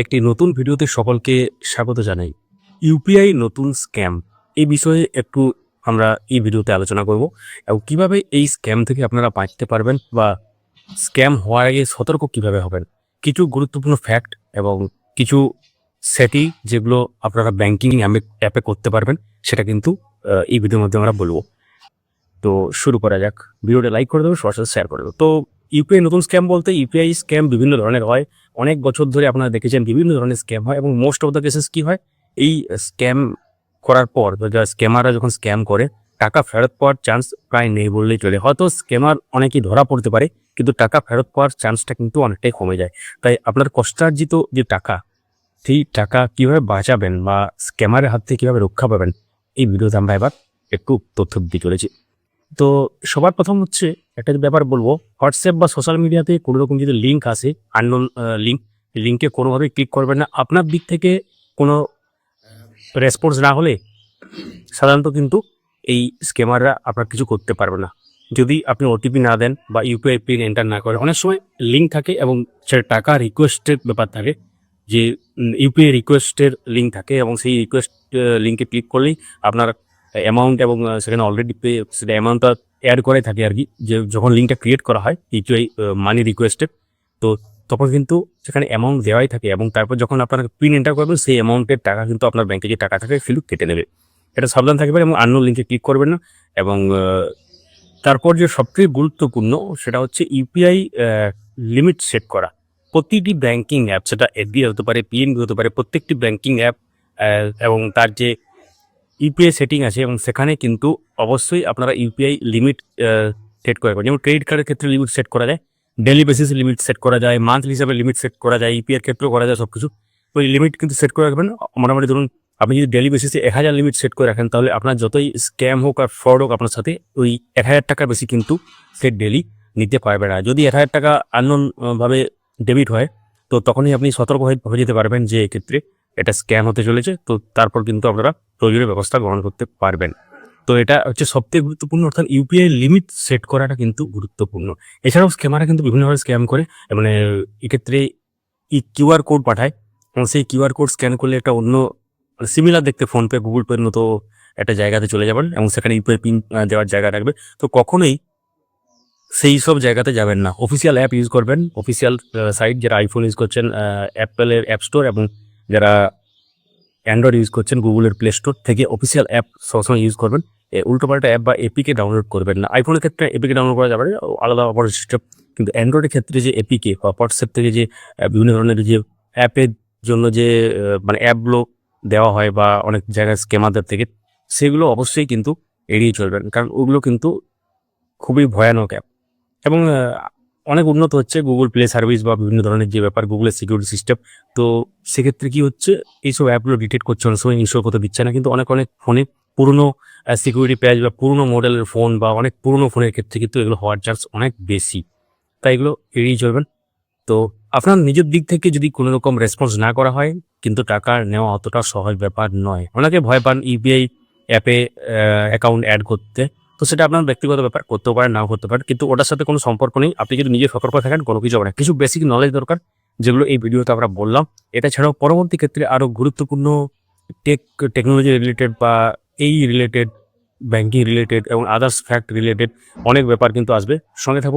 একটি নতুন ভিডিওতে সকলকে স্বাগত জানাই। ইউপিআই নতুন স্ক্যাম এই বিষয়ে একটু আমরা এই ভিডিওতে আলোচনা করব এবং কীভাবে এই স্ক্যাম থেকে আপনারা বাঁচতে পারবেন বা স্ক্যাম হওয়ার আগে সতর্ক কীভাবে হবেন। কিছু গুরুত্বপূর্ণ ফ্যাক্ট এবং কিছু সেটি যেগুলো আপনারা ব্যাংকিং অ্যাপে করতে পারবেন, সেটা কিন্তু এই ভিডিওর মধ্যে আমরা বলব। তো শুরু করা যাক। ভিডিওটা লাইক করে দেবো, সবার সাথে শেয়ার করে দেবো। তো ইউপিআই নতুন স্ক্যাম বলতে ইউপিআই স্ক্যাম বিভিন্ন ধরনের হয়। অনেক বছর ধরে আপনারা দেখেছেন বিভিন্ন ধরনের স্ক্যাম হয় এবং মোস্ট অফ দ্য কেসেস কি হয়? এই স্ক্যাম করার পর স্ক্যামাররা যখন স্ক্যাম করে, টাকা ফেরত পাওয়ার চান্স প্রায় নেই বললেই চলে। হয়তো স্ক্যামার অনেকেই ধরা পড়তে পারে, কিন্তু টাকা ফেরত পাওয়ার চান্সটা কিন্তু অনেকটাই কমে যায়। তাই আপনার কষ্টার্জিত যে টাকা, সেই টাকা কীভাবে বাঁচাবেন বা স্ক্যামারের হাত থেকে কীভাবে রক্ষা পাবেন, এই ভিডিওতে আমরা এবার একটু তথ্য দিতে চলেছি। তো সবার প্রথম হচ্ছে একটা ব্যাপার বলব, হোয়াটসঅ্যাপ বা সোশ্যাল মিডিয়াতে কোনো রকম যদি লিঙ্ক আসে আননোন লিঙ্ক লিঙ্কে কোনোভাবে ক্লিক করবেন না। আপনার দিক থেকে কোনো রেসপন্স না হলে সাধারণত কিন্তু এই স্ক্যামাররা আপনার কিছু করতে পারবে না। যদি আপনি ওটিপি না দেন বা ইউপিআই পিন এন্টার না করেন, অনেক সময় লিঙ্ক থাকে এবং সেটা টাকা রিকোয়েস্টের ব্যাপার থাকে, যে ইউপিআই রিকোয়েস্টের লিঙ্ক থাকে এবং সেই রিকোয়েস্ট লিঙ্কে ক্লিক করলেই আপনার অ্যামাউন্ট এবং সেখানে অলরেডি পে সেটা অ্যামাউন্টটা অ্যাড করে থাকে আর কি। যে যখন লিঙ্কটা ক্রিয়েট করা হয় ইউপিআই মানি রিকোয়েস্টের তো তখন কিন্তু সেখানে অ্যামাউন্ট দেওয়াই থাকে এবং তারপর যখন আপনার পিন এন্টার করবেন, সেই অ্যামাউন্টের টাকা কিন্তু আপনার ব্যাংকে যে টাকা থাকে, সেগুলো কেটে নেবে। এটা সাবধান থাকবেন এবং অন্য লিঙ্কে ক্লিক করবেন না এবং তারপর যে সবচেয়ে গুরুত্বপূর্ণ, সেটা হচ্ছে ইউপিআই লিমিট সেট করা। প্রতিটি ব্যাংকিং অ্যাপ সেটা এসবিআই হতে পারে পিএনবি হতে পারে, প্রত্যেকটি ব্যাংকিং অ্যাপ এবং তার যে ইউপিআই সেটিং আছে এবং সেখানে কিন্তু অবশ্যই আপনারা ইউপিআই লিমিট সেট করে যেমন ক্রেডিট কার্ডের ক্ষেত্রে লিমিট সেট করা যায় ডেলি বেসিসে লিমিট সেট করা যায় মান্থলি হিসাবে লিমিট সেট করা যায় ইউপিআই ক্ষেত্রেও করা যায় সব কিছু তো এই লিমিট কিন্তু সেট করে রাখবেন। মোটামুটি ধরুন, আপনি যদি ডেলি বেসিসে এক হাজার লিমিট সেট করে রাখেন, তাহলে আপনার যতই স্ক্যাম হোক আর ফ্রড হোক আপনার সাথে, ওই এক হাজার টাকার বেশি কিন্তু সে ডেলি নিতে পারবে না। যদি এক হাজার টাকা আননোন ভাবে ডেবিট হয়, তো তখনই আপনি সতর্ক হয়ে হয়ে যেতে পারবেন যে এক্ষেত্রে। এটা স্ক্যান হতে চলেছে, তো তারপর কিন্তু আপনারা প্রয়োজনীয় ব্যবস্থা গ্রহণ করতে পারবেন। তো এটা হচ্ছে সবথেকে গুরুত্বপূর্ণ, অর্থাৎ ইউপিআই লিমিট সেট করাটা কিন্তু গুরুত্বপূর্ণ। এছাড়াও স্ক্যামাররা কিন্তু বিভিন্নভাবে স্ক্যাম করে মানে এক্ষেত্রে ই কিউআর কোড পাঠায় সেই কিউআর কোড স্ক্যান করলে একটা অন্য সিমিলার দেখতে ফোনপে গুগল পের মতো একটা জায়গাতে চলে যাবেন, এবং সেখানে ইউপিআই পিন দেওয়ার জায়গা রাখবে। তো কখনোই সেই সব জায়গাতে যাবেন না। অফিসিয়াল অ্যাপ ইউজ করবেন অফিসিয়াল সাইট যারা আইফোন ইউজ করছেন অ্যাপেলের অ্যাপ স্টোর এবং যারা অ্যান্ড্রয়েড ইউজ করছেন গুগলের প্লে স্টোর থেকে অফিসিয়াল অ্যাপ সবসময় ইউজ করবেন। এ উল্টোপাল্টা অ্যাপ বা এপিকে ডাউনলোড করবেন না। আইফোনের ক্ষেত্রে এপিকে ডাউনলোড করা যাবে আলাদা অপারেটিং সিস্টেম কিন্তু অ্যান্ড্রয়েডের ক্ষেত্রে যে এপিকে বা হোয়াটসঅ্যাপ থেকে যে বিভিন্ন ধরনের যে অ্যাপের জন্য যে মানে অ্যাপগুলো দেওয়া হয় বা অনেক জায়গায় স্কেমারদের থেকে, সেগুলো অবশ্যই কিন্তু এড়িয়ে চলবেন। কারণ ওগুলো কিন্তু খুবই ভয়ানক অ্যাপ এবং অনেক উন্নত হচ্ছে গুগল প্লে সার্ভিস বা বিভিন্ন ধরনের যে ব্যাপার গুগলের সিকিউরিটি সিস্টেম তো সেক্ষেত্রে কি হচ্ছে, এইসব অ্যাপগুলো ডিটেক্ট করছে অনেক সময় ইনস্টল করতে দিচ্ছে না, কিন্তু অনেক অনেক ফোনে পুরনো সিকিউরিটি প্যাচ বা পুরনো মডেলের ফোন বা অনেক পুরনো ফোনের ক্ষেত্রে কিন্তু এগুলো হওয়ার চান্স অনেক বেশি। তাই এগুলো এড়িয়ে চলবেন। তো আপনার নিজের দিক থেকে যদি কোনো রকম রেসপন্স না করা হয়, কিন্তু টাকা নেওয়া অতটা সহজ ব্যাপার নয়। অনেকে ভয় পান ইউপিআই অ্যাপে অ্যাকাউন্ট অ্যাড করতে। তো সেটা আপনার ব্যক্তিগত ব্যাপার, করতেও পারেন, নাও করতে পারেন, কিন্তু ওটার সাথে কোনো সম্পর্ক নেই। আপনি যদি নিজে সতর্ক থাকেন, কোনো কিছু হবে না। কিছু বেসিক নলেজ দরকার, যেগুলো এই ভিডিওতে আমরা বললাম। এটা ছাড়াও পরবর্তী ক্ষেত্রে আরও গুরুত্বপূর্ণ টেক টেকনোলজি রিলেটেড বা এই রিলেটেড ব্যাঙ্কিং রিলেটেড এবং আদার্স ফ্যাক্ট রিলেটেড অনেক ব্যাপার কিন্তু আসবে। সঙ্গে থাকুন।